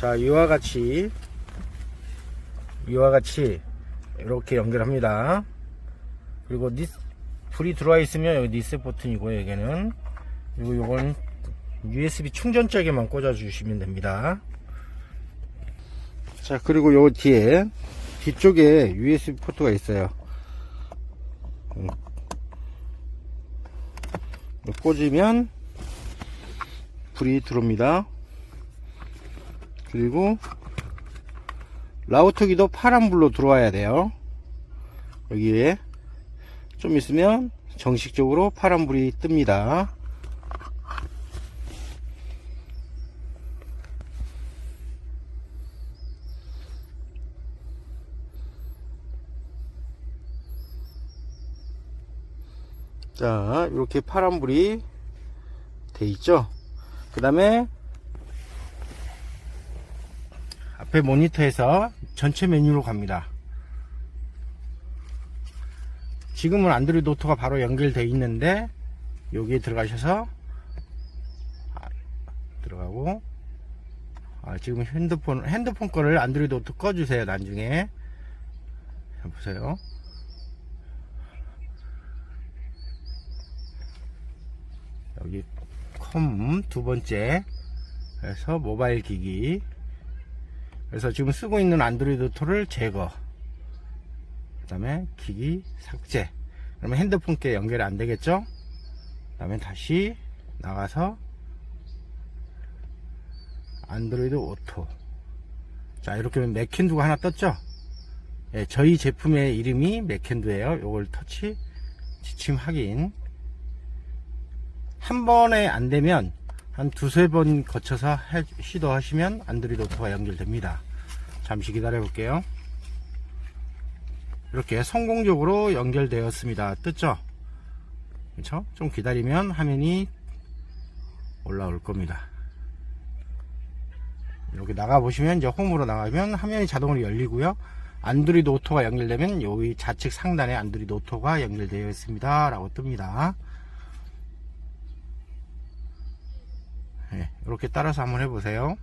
자, 이와 같이, 이와 같이, 이렇게 연결합니다. 그리고 니, 불이 들어와 있으면 여기 니스 버튼이고, 여기는. 그리고 요건 USB 충전짝에만 꽂아 주시면 됩니다. 자, 그리고 요 뒤에, 뒤쪽에 USB 포트가 있어요. 음. 꽂으면 불이 들어옵니다. 그리고 라우터기도 파란불로 들어와야 돼요. 여기에 좀 있으면 정식적으로 파란불이 뜹니다. 자, 이렇게 파란불이 돼 있죠. 그 다음에 앞에 모니터에서 전체 메뉴로 갑니다. 지금은 안드로이드 오토가 바로 연결되어 있는데 여기에 들어가셔서 아, 들어가고 아, 지금 핸드폰 핸드폰 거를 안드로이드 오토 꺼주세요 나중에. 자, 보세요. 여기 컴 두 번째 그래서 모바일 기기 그래서 지금 쓰고 있는 안드로이드 오토를 제거. 그 다음에 기기 삭제. 그러면 핸드폰께 연결이 안 되겠죠? 그 다음에 다시 나가서 안드로이드 오토. 자 이렇게 맥캔두가 하나 떴죠? 예, 저희 제품의 이름이 맥캔두예요. 요걸 터치 지침 확인. 한 번에 안 되면 한 두세 번 거쳐서 해- 시도하시면 안드로이드 오토가 연결됩니다. 잠시 기다려 볼게요. 이렇게 성공적으로 연결되었습니다. 떴죠? 그렇죠? 좀 기다리면 화면이 올라올 겁니다. 이렇게 나가 보시면 이제 홈으로 나가면 화면이 자동으로 열리고요. 안드로이드 오토가 연결되면 여기 좌측 상단에 안드로이드 오토가 연결되어 있습니다. 라고 뜹니다. 이렇게 따라서 한번 해보세요.